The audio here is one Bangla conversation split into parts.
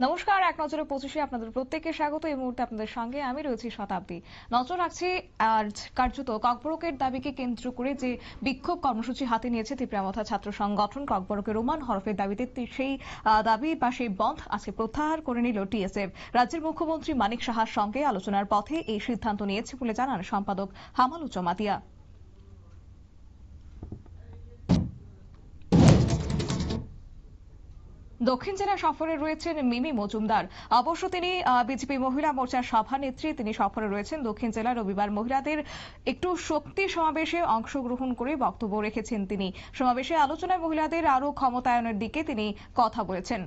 নমস্কার, এক নজরে পঁচিশে আপনাদের প্রত্যেককে স্বাগত। এই মুহূর্তে আপনাদের সঙ্গে আমি রয়েছি শতাব্দী। নজর রাখছি আজ কার্যত ককবরকের দাবিকে কেন্দ্র করে যে বিক্ষোভ কর্মসূচি হাতে নিয়েছে ত্রিপুরামথা ছাত্র সংগঠন ককবরকের রোমান হরফের দাবিতে সেই দাবি বা সেই বন্ধ আজকে প্রত্যাহার করে নিল টিএসএফ। রাজ্যের মুখ্যমন্ত্রী মানিক সাহার সঙ্গে আলোচনার পথে এই সিদ্ধান্ত নিয়েছে বলে জানান সম্পাদক হামালু জমাতিয়া দক্ষিণ জেলা সফরে রয়েছেন মিমি মজুমদার। অবশ্য তিনি বিজেপি মহিলা মোর্চার সভানেত্রী। তিনি সফরে রয়েছেন দক্ষিণ জেলা রবিবার মহিলাদের একটু শক্তি সমাবেশে অংশগ্রহণ করে বক্তব্য রেখেছেন তিনি। সমাবেশে আলোচনায় মহিলাদের আরও ক্ষমতায়নের দিকে তিনি কথা বলেছেন।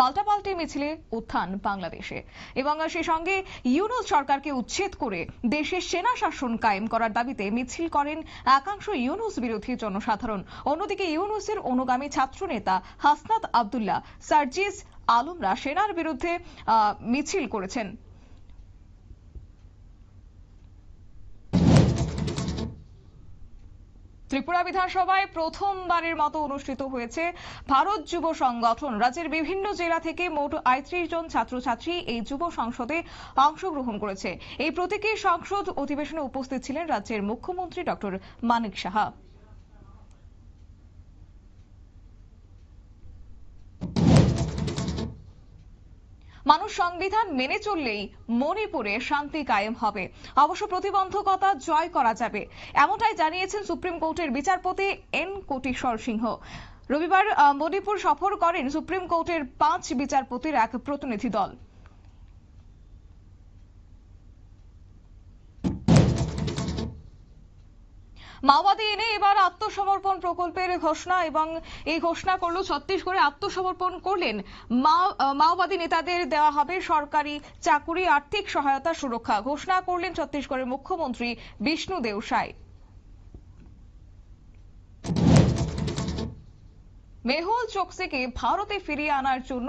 পাল্টাপাল্টি মিছিলে উত্থান বাংলাদেশে। এবং সেই সঙ্গে ইউনুস সরকারকে উচ্ছেদ করে দেশে সেনা শাসন কায়েম করার দাবিতে মিছিল করেন একাংশ ইউনুস বিরোধী জনসাধারণ। অন্যদিকে ইউনুসের অনুগামী ছাত্রনেতা হাসনাত আবদুল্লাহ সার্জিস আলমরা সেনার বিরুদ্ধে মিছিল করেছেন। ত্রিপুরা বিধানসভায় প্রথমবারের মতো অনুষ্ঠিত হয়েছে ভারত যুব সংগঠন। রাজ্যের বিভিন্ন জেলা থেকে মোট আটত্রিশ জন ছাত্রছাত্রী এই যুব সংসদে অংশগ্রহণ করেছে। এই প্রতীকী সংসদ অধিবেশনে উপস্থিত ছিলেন রাজ্যের মুখ্যমন্ত্রী ডক্টর মানিক সাহা। মানুষ সংবিধান মেনে চললেই মণিপুরে শান্তি কায়েম হবে। অবশ্য প্রতিবন্ধকতা জয় করা যাবে। এমনটাই জানিয়েছেন সুপ্রিম কোর্টের বিচারপতি এন কোটিশ্বর সিংহ। রবিবার মণিপুর সফর করেন সুপ্রিম কোর্টের পাঁচ বিচারপতির এক প্রতিনিধি দল। মাওবাদী এনে এবার আত্মসমর্পণ প্রকল্পের ঘোষণা এবং এই ঘোষণা করল ছত্তিশগড়ে আত্মসমর্পণ করলেন মাওবাদী নেতাদের দেওয়া হবে সরকারি চাকুরি আর্থিক সহায়তা সুরক্ষা। ঘোষণা করলেন ছত্তিশগড়ের মুখ্যমন্ত্রী বিষ্ণু দেউসাই মেহুল চোকসিকে ভারতে ফিরিয়ে আনার জন্য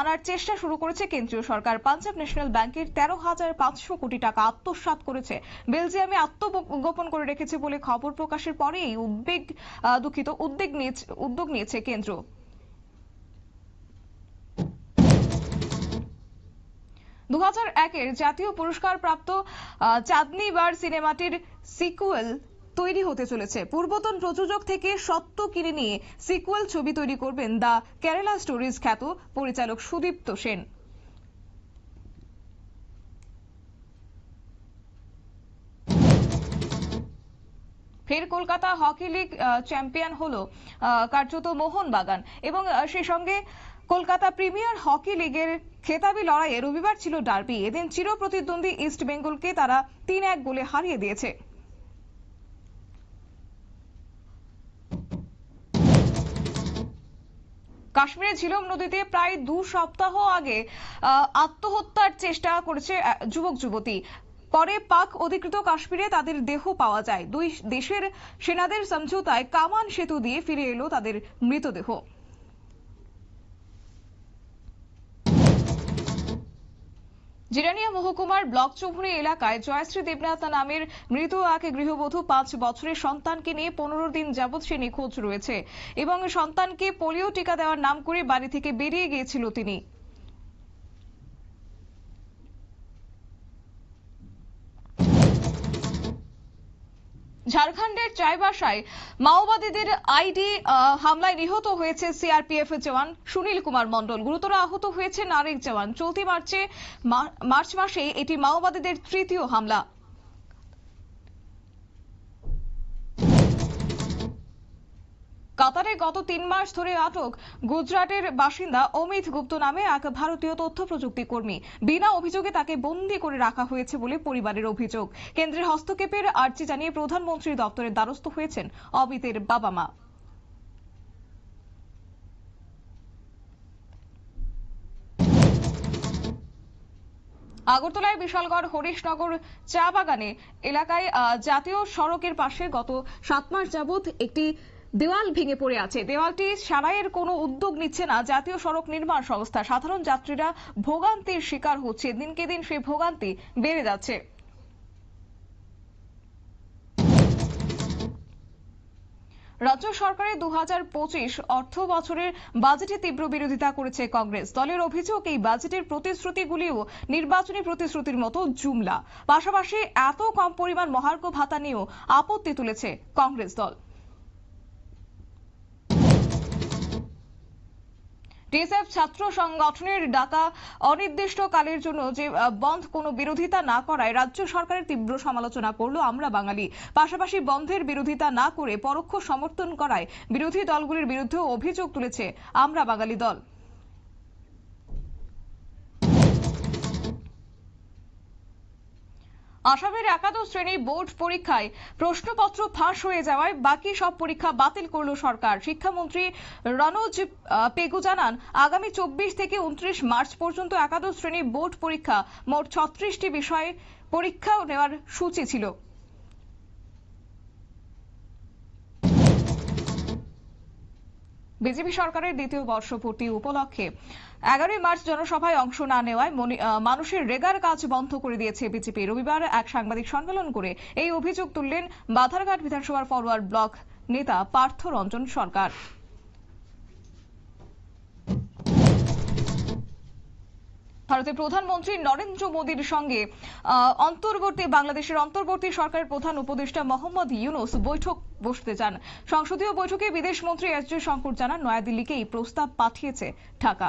আনার চেষ্টা শুরু করেছে কেন্দ্রীয় সরকার। পাঞ্জাব ন্যাশনাল ব্যাংকের তেরো হাজার পাঁচশো কোটি টাকা আত্মসাৎ করেছে। বেলজিয়ামে আত্মগোপন করে রেখেছে বলে খবর প্রকাশের পরে এই উদ্বেগ দুঃখিত উদ্বেগ নিয়েছে, উদ্যোগ নিয়েছে কেন্দ্র। দু হাজার একের জাতীয় পুরস্কার প্রাপ্ত চাঁদনি বার সিনেমাটির সিকুয়েল তৈরি হতে চলেছে। পূর্বতন প্রযোজক থেকে সত্ত্ব কিনে নিয়ে সিকুয়েল ছবি তৈরি করবেন দ্য কেরালা স্টোরিজ খ্যাত পরিচালক সুদীপ্ত সেন। ফের কলকাতা হকি লিগ চ্যাম্পিয়ন হলো কার্যত মোহনবাগান এবং সেই সঙ্গে কলকাতা প্রিমিয়ার হকি লিগের খেতাবি লড়াইয়ে রবিবার ছিল ডার্বি। এদিন চিরপ্রতিদ্বন্দ্বী ইস্ট বেঙ্গলকে তারা তিন এক গোলে হারিয়ে দিয়েছে। কাশ্মীরের ঝিলম নদীতে প্রায় দু সপ্তাহ আগে আত্মহত্যার চেষ্টা করেছে যুবক যুবতী। পরে পাক অধিকৃত কাশ্মীরে তাদের দেহ পাওয়া যায়। দুই দেশের সেনাদের সমঝোতায় কামান সেতু দিয়ে ফিরে এলো তাদের মৃতদেহ। জিরানিয়া মহকুমার ব্লক চৌধুরী এলাকায় জয়শ্রী দেবনাথ নামের মৃত এক গৃহবধূ পাঁচ বছরের সন্তানকে নিয়ে পনেরো দিন যাবৎ সে নিখোঁজ রয়েছে এবং সন্তানকে পোলিও টিকা দেওয়ার নাম করে বাড়ি থেকে বেরিয়ে গিয়েছিল তিনি। ঝাড়খণ্ডের চাইবাসায় মাওবাদীদের আইডি হামলায় নিহত হয়েছে সিআরপিএফ জওয়ান সুনীল কুমার মণ্ডল। গুরুতর আহত হয়েছে আরেক জওয়ান। চলতি মার্চে মার্চ মাসে এটি মাওবাদীদের তৃতীয় হামলা। কাতারে গত তিন মাস ধরে আটক গুজরাটের বাসিন্দা অমিত গুপ্ত নামে এক ভারতীয় তথ্য প্রযুক্তি কর্মী। বিনা অভিযোগে তাকে বন্দী করে রাখা হয়েছে বলে পরিবারের অভিযোগ। কেন্দ্রের হস্তক্ষেপের আর্জি জানিয়ে প্রধানমন্ত্রীর দপ্তরের দ্বারস্থ হয়েছেন অমিতের বাবা মা। আগরতলায় বিশালগড় হরিশনগর চা বাগানে এলাকায় জাতীয় সড়কের পাশে গত সাত মাস যাবৎ একটি দেওয়াল ভেঙে পড়ে আছে। দেওয়ালটি সারাইয়ের কোনো উদ্যোগ নিচ্ছে না। জাতীয় সড়ক নির্মাণ সংস্থা। সাধারণ যাত্রীরা ভোগান্তির শিকার হচ্ছে। দিনকে দিন সেই ভোগান্তি বেড়ে যাচ্ছে। রাজ্য সরকারের দু হাজার পঁচিশ অর্থ বছরের বাজেটে তীব্র বিরোধিতা করেছে কংগ্রেস। দলের অভিযোগ, এই বাজেটের প্রতিশ্রুতিগুলিও নির্বাচনী প্রতিশ্রুতির মতো জুমলা। পাশাপাশি এত কম পরিমাণ মহার্ঘ ভাতা নিয়েও আপত্তি তুলেছে কংগ্রেস দল। টিএসএফ ছাত্র সংগঠনের ডাকা অনির্দিষ্টকালের জন্য যে বন্ধ কোনো বিরোধিতা না করায় রাজ্য সরকারের তীব্র সমালোচনা করল আমরা বাঙালি। পাশাপাশি বন্ধের বিরোধিতা না করে পরোক্ষ সমর্থন করায় বিরোধী দলগুলির বিরুদ্ধেও অভিযোগ তুলেছে আমরা বাঙালি দল। আসামের একাদশ শ্রেণির বোর্ড পরীক্ষায় প্রশ্নপত্র ফাঁস হয়ে যাওয়ায় বাকি সব পরীক্ষা বাতিল করল সরকার। শিক্ষামন্ত্রী রনোজ পেগু জানান, আগামী চব্বিশ থেকে উনত্রিশ মার্চ পর্যন্ত একাদশ শ্রেণির বোর্ড পরীক্ষা মোট ছত্রিশটি বিষয়ে পরীক্ষা নেওয়ার সূচি ছিল। বিজেপি সরকারের দ্বিতীয় বর্ষপূর্তি উপলক্ষে এগারোই মার্চ জনসভায় অংশ না নেওয়ায় মনি- মানুষের রেগার কাজ বন্ধ করে দিয়েছে বিজেপি। রবিবার এক সাংবাদিক সম্মেলন করে এই অভিযোগ তুললেন বাধারঘাট বিধানসভার ফরওয়ার্ড ব্লক নেতা পার্থ রঞ্জন সরকার। ভারতের প্রধানমন্ত্রী নরেন্দ্র মোদীর সঙ্গে অন্তর্বর্তী, বাংলাদেশের অন্তর্বর্তী সরকারের প্রধান উপদেষ্টা মোহাম্মদ ইউনুস বৈঠক বসতে চান। সংসদীয় বৈঠকে বিদেশ মন্ত্রী এস জয়শঙ্কর জানান, নয়াদিল্লিকে এই প্রস্তাব পাঠিয়েছে ঢাকা।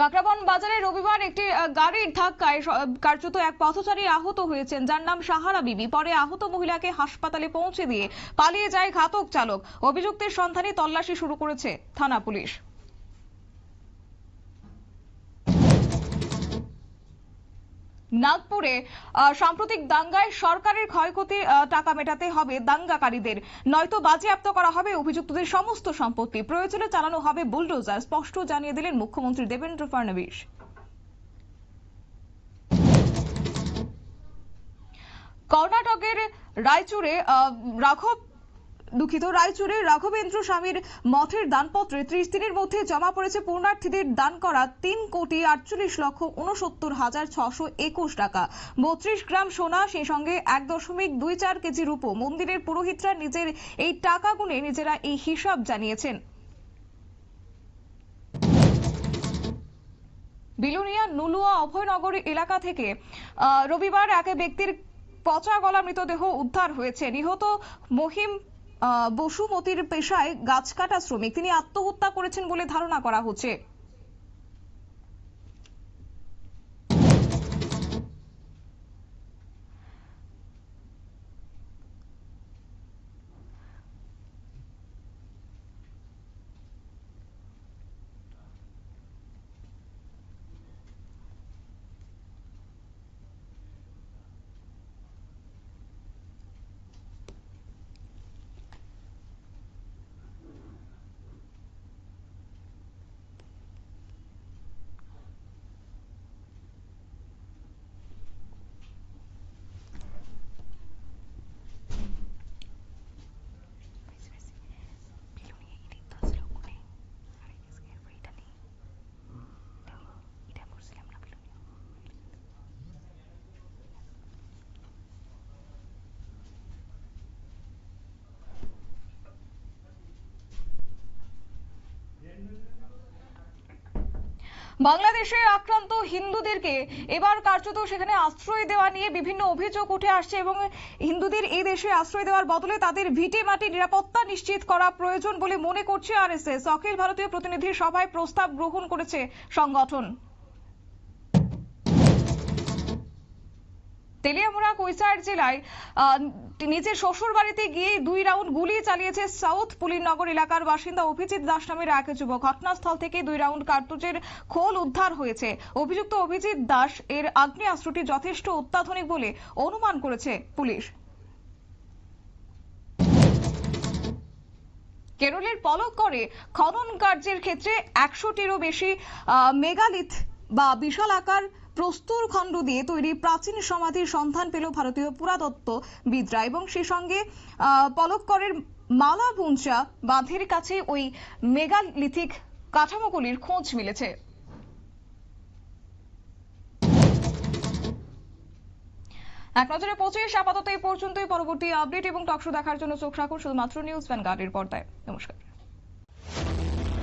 কাকরাবন বাজারে রবিবার একটি গাড়ির ধাক্কায় কার্যত এক পথচারী আহত হয়েছেন, যার নাম সাহারা বিবি। পরে আহত মহিলাকে হাসপাতালে পৌঁছে দিয়ে পালিয়ে যায় ঘাতক চালক। অভিযুক্তের সন্ধানে তল্লাশি শুরু করেছে থানা পুলিশ। নাগপুরে সাম্প্রতিক দাঙ্গায় সরকারের ক্ষয়ক্ষতি টাকা মেটাতে হবে দাঙ্গাকারীদের। নয়তো বাজেয়াপ্ত করা হবে অভিযুক্তদের সমস্ত সম্পত্তি। প্রয়োজনে চালানো হবে বুলডোজার, স্পষ্ট জানিয়ে দিলেন মুখ্যমন্ত্রী দেবেন্দ্র ফডণবীস কর্ণাটকের রায়চুরে রাঘব দুঃখিত, রায়চুরে রাঘবেন্দ্র স্বামীর মঠের দানপত্রে ত্রিশ দিনের মধ্যে জমা পড়েছে পূর্ণার্থীদের দান করা তিন কোটি আটচল্লিশ লক্ষ উনসত্তর হাজার ছশো একুশ টাকা। বত্রিশ গ্রাম সোনা, সেই সঙ্গে এক দশমিক দুই চার কেজি রূপো। মন্দিরের পুরোহিতরা নিজের এই টাকা গুনে নিজেরা এই হিসাব জানিয়েছেন। বিলুনিয়া নুলুয়া অভয়নগর এলাকা থেকে রবিবার এক ব্যক্তির পচা গলা মৃতদেহ উদ্ধার হয়েছে। নিহত মহিম বসুমতির পেশায় গাছ কাটা শ্রমিক। তিনি আত্মহত্যা করেছেন বলে ধারণা করা হচ্ছে। বাংলাদেশে আক্রান্ত হিন্দুদেরকে এবার কার্যত সেখানে আশ্রয় দেওয়া নিয়ে বিভিন্ন অভিযোগ উঠে আসছে এবং হিন্দুদের এই দেশে আশ্রয় দেওয়ার বদলে তাদের ভিটে মাটি নিরাপত্তা নিশ্চিত করা প্রয়োজন বলে মনে করছে আরএসএস। অখিল ভারতীয় প্রতিনিধি সভায় প্রস্তাব গ্রহণ করেছে সংগঠন। তেলিয়ামুড়া কৈসার জেলায় নিজের শ্বশুর বাড়িতে গিয়ে দুই রাউন্ড গুলি চালিয়েছে সাউথ পুলিনগর এলাকার বাসিন্দা অভিজিৎ দাস নামের এক যুবক। ঘটনাস্থল থেকে দুই রাউন্ড কার্তুজের খোল উদ্ধার হয়েছে। অভিযুক্ত অভিজিৎ দাস এর আগ্নেয়াস্ত্রটি যথেষ্ট অত্যাধুনিক বলে অনুমান করেছে পুলিশ। কেরলের পলক করে খনন কার্যের ক্ষেত্রে একশোটিরও বেশি মেগালিথ বা বিশাল আকার প্রস্তর খণ্ড দিয়ে তৈরি প্রাচীন সমাধির সন্ধান পেল ভারতীয় পুরাতত্ত্ববিদরা এবং সে সঙ্গে আহ, মালা মালাপুঞ্চা বাঁধের কাছে ওই মেগালিথিক কাঠামোগুলির খোঁজ মিলেছে। এক নজরে পঁচিশ আপাতত এই পর্যন্তই। পরবর্তী আপডেট এবং টকশো দেখার জন্য চোখ রাখুন শুধুমাত্র নিউজ ভ্যানগার্ডের পর্দায়। নমস্কার।